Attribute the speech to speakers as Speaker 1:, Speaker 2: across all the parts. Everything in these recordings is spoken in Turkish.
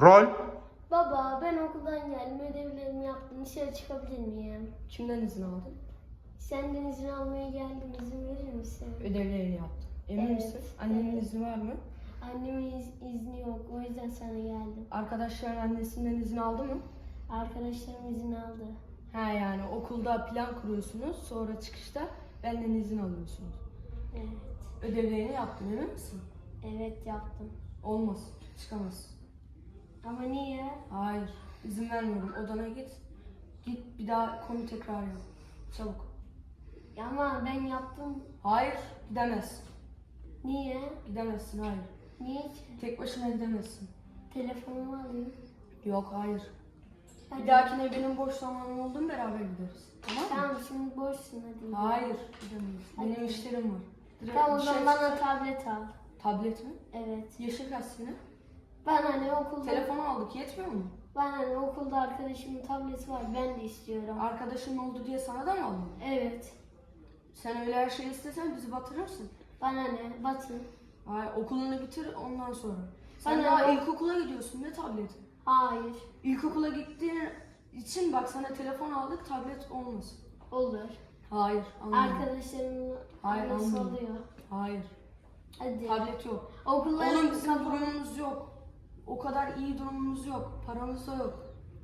Speaker 1: Rol.
Speaker 2: Baba ben okuldan geldim ödevlerimi yaptım dışarı çıkabilir miyim?
Speaker 3: Kimden izin aldın?
Speaker 2: Senden izin almaya geldim izin verir misin?
Speaker 3: Ödevlerini yaptın. Emin
Speaker 2: Evet,
Speaker 3: misin? Annenin
Speaker 2: evet.
Speaker 3: izni var mı?
Speaker 2: Annemin iz- izni yok o yüzden sana geldim.
Speaker 3: Arkadaşların annesinden izin aldı mı?
Speaker 2: Arkadaşlarım izin aldı.
Speaker 3: He yani okulda plan kuruyorsunuz sonra çıkışta benden izin alıyorsunuz.
Speaker 2: Evet.
Speaker 3: Ödevlerini yaptın emin misin?
Speaker 2: Evet yaptım.
Speaker 3: Olmaz. Çıkamaz.
Speaker 2: Ama niye?
Speaker 3: Hayır. izin vermiyorum. Odana git. Git bir daha konu tekrar yap. Çabuk.
Speaker 2: Ya Ama ben yaptım.
Speaker 3: Hayır. Gidemezsin.
Speaker 2: Niye?
Speaker 3: Gidemezsin hayır.
Speaker 2: Niye ki?
Speaker 3: Tek başına gidemezsin.
Speaker 2: Telefonumu alayım.
Speaker 3: Yok hayır.
Speaker 2: Hadi.
Speaker 3: Bir dahakine benim boş zamanım oldu mu beraber gideriz. Tamam mı?
Speaker 2: Tamam şimdi boşsun hadi.
Speaker 3: Hayır. Gidemeyiz. Benim
Speaker 2: Hadi.
Speaker 3: işlerim var. Direkt
Speaker 2: Tamam o zaman bana tablet al.
Speaker 3: Tablet mi?
Speaker 2: Evet.
Speaker 3: Yaşı kaç senin?
Speaker 2: Ben hani okulda
Speaker 3: Telefonu aldık yetmiyor mu?
Speaker 2: ben hani okulda arkadaşımın tableti var. Ben de istiyorum.
Speaker 3: Arkadaşın oldu diye sana da mı aldın?
Speaker 2: Evet.
Speaker 3: Sen öyle her şeyi istesen bizi batırırsın.
Speaker 2: Bana ne? Batın.
Speaker 3: Hayır okulunu bitir ondan sonra. Sen
Speaker 2: Bana
Speaker 3: daha
Speaker 2: ne?
Speaker 3: ilkokula gidiyorsun ne tableti?
Speaker 2: Hayır.
Speaker 3: İlkokula gittiğin için bak sana telefon aldık tablet olmaz.
Speaker 2: Olur.
Speaker 3: Hayır anlamadım.
Speaker 2: Arkadaşlarımın
Speaker 3: Hayır,
Speaker 2: annesi
Speaker 3: anladım.
Speaker 2: oluyor.
Speaker 3: Hayır
Speaker 2: Hadi.
Speaker 3: tablet yok.
Speaker 2: Okulların
Speaker 3: Oğlum bizim durumumuz yok. O kadar iyi durumumuz yok. Paramız da yok.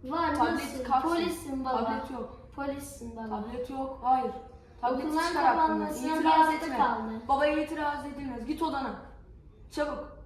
Speaker 2: Var
Speaker 3: Tablet
Speaker 2: nasıl? Polissin baba.
Speaker 3: Tablet yok.
Speaker 2: Polissin baba.
Speaker 3: Tablet yok. Hayır. Tablet
Speaker 2: Okulların
Speaker 3: çıkar
Speaker 2: kapanmasına bir
Speaker 3: İtiraz
Speaker 2: hafta
Speaker 3: etme.
Speaker 2: kaldı.
Speaker 3: Babaya itiraz edilmez. Git odana. Çabuk.